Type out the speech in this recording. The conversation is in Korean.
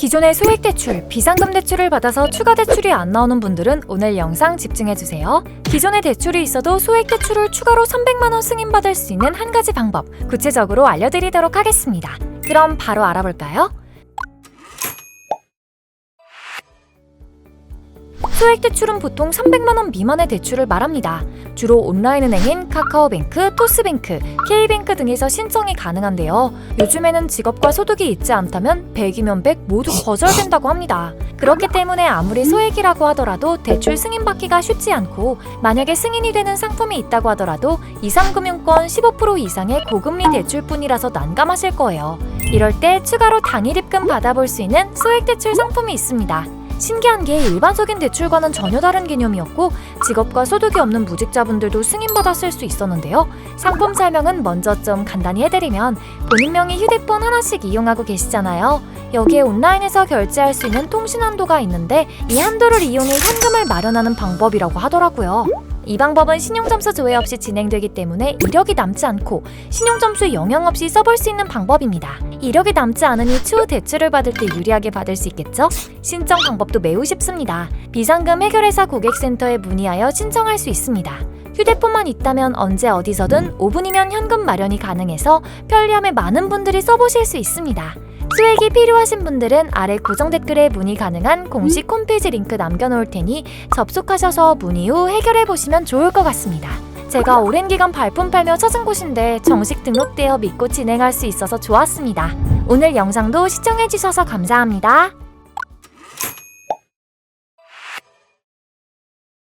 기존의 소액 대출, 비상금 대출을 받아서 추가 대출이 안 나오는 분들은 오늘 영상 집중해 주세요. 기존의 대출이 있어도 소액 대출을 추가로 300만 원 승인받을 수 있는 한 가지 방법 구체적으로 알려드리도록 하겠습니다. 그럼 바로 알아볼까요? 소액 대출은 보통 300만 원 미만의 대출을 말합니다. 주로 온라인 은행인 카카오뱅크, 토스뱅크, K뱅크 등에서 신청이 가능한데요. 요즘에는 직업과 소득이 있지 않다면 100이면 100 모두 거절된다고 합니다. 그렇기 때문에 아무리 소액이라고 하더라도 대출 승인받기가 쉽지 않고 만약에 승인이 되는 상품이 있다고 하더라도 이상금융권 15% 이상의 고금리 대출뿐이라서 난감하실 거예요. 이럴 때 추가로 단일 입금 받아볼 수 있는 소액 대출 상품이 있습니다. 신기한 게 일반적인 대출과는 전혀 다른 개념이었고 직업과 소득이 없는 무직자분들도 승인받아 쓸 수 있었는데요. 상품 설명은 먼저 좀 간단히 해드리면 본인 명의 휴대폰 하나씩 이용하고 계시잖아요. 여기에 온라인에서 결제할 수 있는 통신 한도가 있는데 이 한도를 이용해 현금을 마련하는 방법이라고 하더라고요. 이 방법은 신용점수 조회 없이 진행되기 때문에 이력이 남지 않고 신용점수에 영향 없이 써볼 수 있는 방법입니다. 이력이 남지 않으니 추후 대출을 받을 때 유리하게 받을 수 있겠죠? 신청 방법도 매우 쉽습니다. 비상금 해결회사 고객센터에 문의하여 신청할 수 있습니다. 휴대폰만 있다면 언제 어디서든 5분이면 현금 마련이 가능해서 편리함에 많은 분들이 써보실 수 있습니다. 수액이 필요하신 분들은 아래 고정 댓글에 문의 가능한 공식 홈페이지 링크 남겨놓을 테니 접속하셔서 문의 후 해결해 보시면 좋을 것 같습니다. 제가 오랜 기간 발품 팔며 찾은 곳인데 정식 등록되어 믿고 진행할 수 있어서 좋았습니다. 오늘 영상도 시청해주셔서 감사합니다.